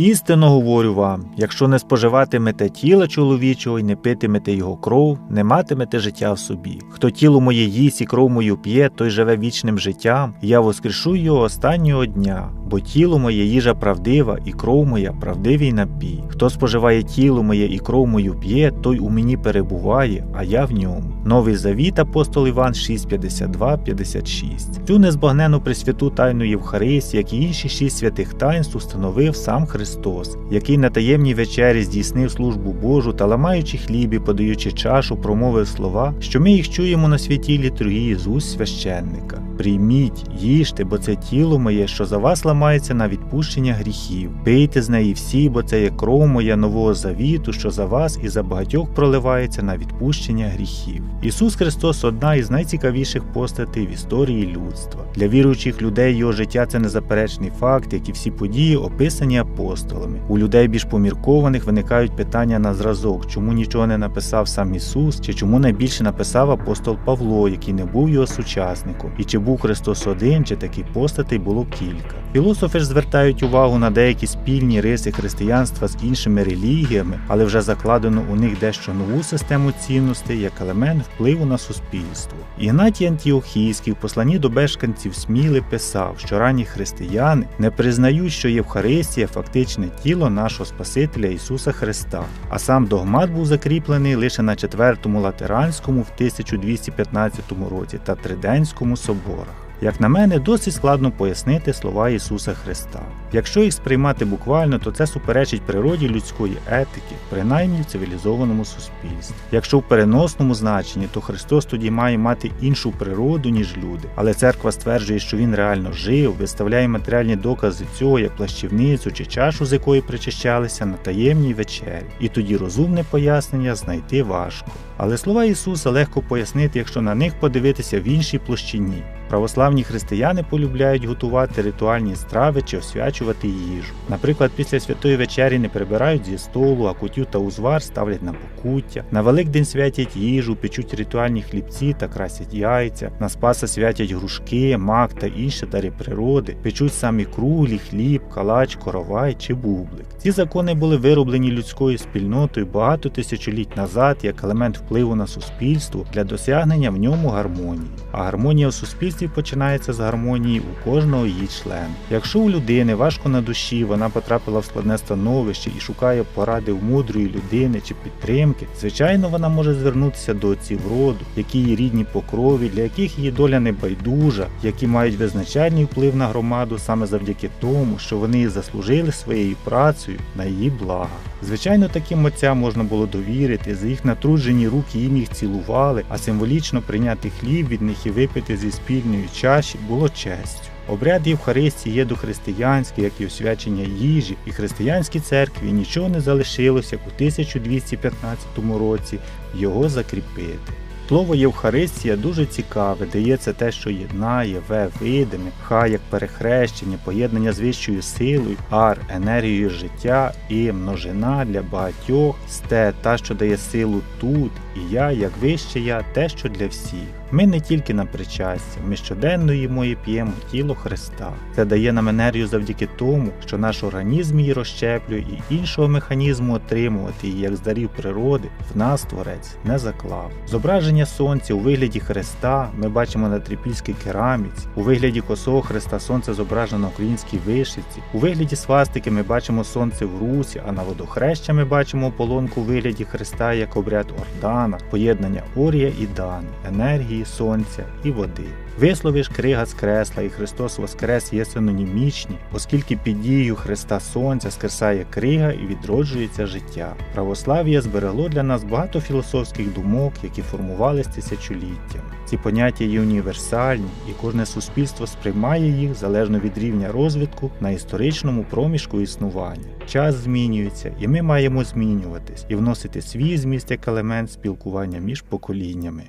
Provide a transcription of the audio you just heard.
Істинно говорю вам: якщо не споживатимете тіла чоловічого і не питимете його кров, не матимете життя в собі. Хто тіло моє їсть і кров мою п'є, той живе вічним життям, я воскрешу його останнього дня, бо тіло моє їжа правдива, і кров моя правдивий напій. Хто споживає тіло моє і кров мою п'є, той у мені перебуває, а я в ньому. Новий завіт апостол Іван 6,52, 56. Цю незбагнену присвяту тайну Євхаристії, як і інші шість святих таїнств, установив сам Христос, який на таємній вечері здійснив службу Божу та ламаючи хліб і подаючи чашу, промовив слова, що ми їх чуємо на святій літургії з уст священника. Прийміть, їжте, бо це тіло моє, що за вас ламається на відпущення гріхів. Пийте з неї всі, бо це є кров моя нового завіту, що за вас і за багатьох проливається на відпущення гріхів. Ісус Христос одна із найцікавіших постатей в історії людства. Для віруючих людей його життя це незаперечний факт, як і всі події, описані апостолами. У людей більш поміркованих виникають питання на зразок, чому нічого не написав сам Ісус, чи чому найбільше написав апостол Павло, який не був його сучасником, і чи був Христос один, чи таких постатей було кілька. Філософи ж звертають увагу на деякі спільні риси християнства з іншими релігіями, але вже закладено у них дещо нову систему цінностей як елемент впливу на суспільство. Ігнатій Антіохійський в посланні до бешканців Сміли писав, що ранні християни не признають, що Євхаристія фактичне тіло нашого Спасителя Ісуса Христа, а сам догмат був закріплений лише на четвертому латеранському в 1215 році та Триденському соборах. Як на мене, досить складно пояснити слова Ісуса Христа. Якщо їх сприймати буквально, то це суперечить природі людської етики, принаймні в цивілізованому суспільстві. Якщо в переносному значенні, то Христос тоді має мати іншу природу, ніж люди. Але церква стверджує, що він реально жив, виставляє матеріальні докази цього, як плащівницю чи чашу, з якої причащалися на таємній вечері. І тоді розумне пояснення знайти важко. Але слова Ісуса легко пояснити, якщо на них подивитися в іншій площині. Православні християни полюбляють готувати ритуальні страви чи освячувати їжу. Наприклад, після святої вечері не прибирають зі столу, а кутю та узвар ставлять на покуття. На Великдень святять їжу, печуть ритуальні хлібці та красять яйця. На Спаса святять грушки, мак та інші дари природи, печуть самі круглі, хліб, калач, коровай чи бублик. Ці закони були вироблені людською спільнотою багато тисячоліть назад як елемент впливу на суспільство для досягнення в ньому гармонії. А гармонія в суспільстві починається з гармонії у кожного її члена. Якщо у людини важко на душі, вона потрапила в складне становище і шукає поради у мудрої людини чи підтримки, звичайно, вона може звернутися до отців роду, які її рідні по крові, для яких її доля не байдужа, які мають визначальний вплив на громаду саме завдяки тому, що вони заслужили своєю працею на її блага. Звичайно, таким отцям можна було довірити, за їх натруджені руки їм їх цілували, а символічно прийняти хліб від них і випити зі спільної чаші було честю. Обряд Євхаристії є дохристиянський, як і освячення їжі, і християнській церкві нічого не залишилося як у 1215 році його закріпити. Слово Євхаристія дуже цікаве, дається те, що єднає, ве видиме, ха як перехрещення, поєднання з вищою силою, ар енергією життя і множина для багатьох, сте та, що дає силу тут, і я, як вище я, те, що для всіх. Ми не тільки на причастя, ми щоденно їмо і п'ємо тіло Христа. Це дає нам енергію завдяки тому, що наш організм її розщеплює і іншого механізму отримувати її як з дарів природи в нас творець не заклав. Зображення сонця у вигляді Христа ми бачимо на трипільській кераміці, у вигляді косого Христа Сонце зображено на українській вишивці, у вигляді свастики ми бачимо сонце в русі, а на водохреща ми бачимо ополонку у вигляді Христа як обряд Ордана, поєднання Орія і Дан, енергії сонця і води. Вислови ж крига з кресла і Христос Воскрес є синонімічні, оскільки під дією Христа Сонця скресає крига і відроджується життя. Православ'я зберегло для нас багато філософських думок, які формувались тисячоліттями. Ці поняття є універсальні, і кожне суспільство сприймає їх залежно від рівня розвитку на історичному проміжку існування. Час змінюється, і ми маємо змінюватись і вносити свій зміст як елемент спілкування між поколіннями.